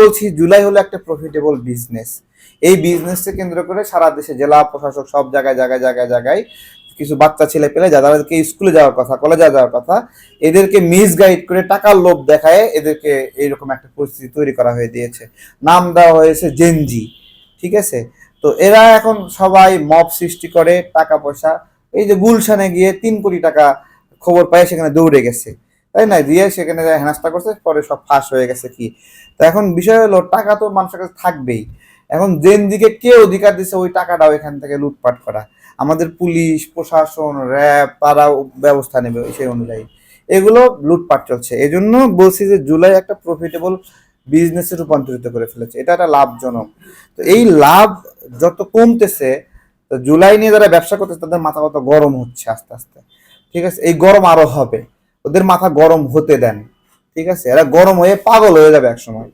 বলছি জুলাই হলো একটা প্রফিটেবল বিজনেস এই বিজনেসকে কেন্দ্র করে সারা দেশে জেলা, প্রশাসক সব জায়গায় জায়গায় জায়গায় জায়গায় কিছু বাচ্চা, ছেলে পেলে যাদেরকে স্কুলে যাওয়ার কথা কলেজে যাওয়ার কথা, এদেরকে মিস গাইড করে টাকার লোভ দেখায় এদেরকে এইরকম একটা পরিস্থিতি তৈরি করা হয়ে দিয়েছে। নাম দেওয়া হয়েছে জেনজি ঠিক আছে? তো এরা এখন সবাই মব সৃষ্টি করে টাকা পয়সা। এই যে গুলশানে গিয়ে তিন কোটি টাকা খবর পায়, সেখানে দৌড়ে গেছে। তাই না দিয়ে সেখানে হেনাস্তা করছে, পরে সব ফাঁস হয়ে গেছে কি? তো এখন বিষয় হলো, টাকা তো মানুষের কাছে থাকবেই। এখন জেন দিকে কে অধিকার দিচ্ছে ওই টাকাটাও এখান থেকে লুটপাট করা। আমাদের পুলিশ, প্রশাসন, র্যাব তারা ব্যবস্থা নেবে সেই অনুযায়ী। এগুলো লুটপাট চলছে। এই জন্য বলছি যে জুলাই একটা প্রফিটেবল বিজনেসে রূপান্তরিত করে ফেলেছে। এটা একটা লাভজনক। তো এই লাভ যত কমতেছে, তো জুলাই নিয়ে যারা ব্যবসা করতেছে, তাদের মাথা কত গরম হচ্ছে আস্তে আস্তে। ঠিক আছে? এই গরম আরও হবে। ওদের মাথা গরম হতে দেন ঠিক আছে? এরা গরম হয়ে পাগল হয়ে যাবে একসময়।